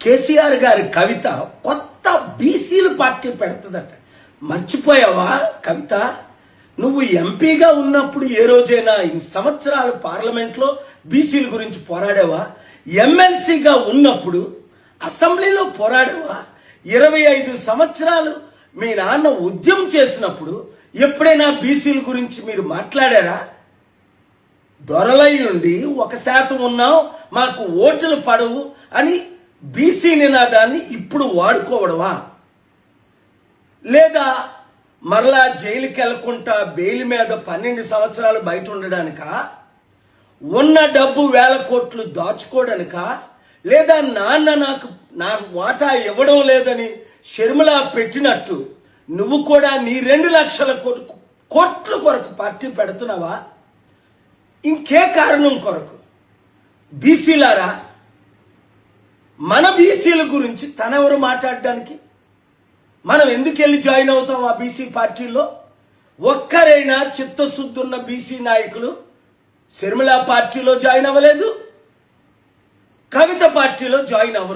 కేసీఆర్ గారి కవిత కొత్త బీసీలు పార్టీ పెడుతుందట. మర్చిపోయావా కవిత? నువ్వు ఎంపీగా ఉన్నప్పుడు ఏ రోజైనా ఇన్ని సంవత్సరాలు పార్లమెంట్లో బీసీల గురించి పోరాడావా? ఎమ్మెల్సీగా ఉన్నప్పుడు అసెంబ్లీలో పోరాడావా? ఇరవై ఐదు సంవత్సరాలు మీ నాన్న ఉద్యమం చేసినప్పుడు ఎప్పుడైనా బీసీల గురించి మీరు మాట్లాడారా? దొరలై ఉండి ఒక శాతం ఉన్నాం మాకు ఓట్లు పడవు అని బీసీ నినాదాన్ని ఇప్పుడు వాడుకోవడమా? లేదా మరలా జైలుకి వెళ్ళకుండా బెయిల్ మీద పన్నెండు సంవత్సరాలు బయట ఉండడానిక? ఉన్న డబ్బు వేల కోట్లు దాచుకోవడానిక లేదా నాన్న నాకు నా వాటా ఇవ్వడం లేదని షర్మిల పెట్టినట్టు నువ్వు కూడా నీ రెండు లక్షల కోట్లు కోట్ల కొరకు పార్టీ పెడుతున్నావా? ఇంకే కారణం కొరకు. బీసీలారా మన బీసీల గురించి తనెవరు మాట్లాడడానికి? మనం ఎందుకు వెళ్ళి జాయిన్ అవుతాం ఆ బీసీ పార్టీలో? ఒక్కరైనా చిత్తశుద్ధి ఉన్న బీసీ నాయకులు శర్మిల పార్టీలో జాయిన్ అవ్వలేదు. కవిత పార్టీలో జాయిన్ అవ్వరు.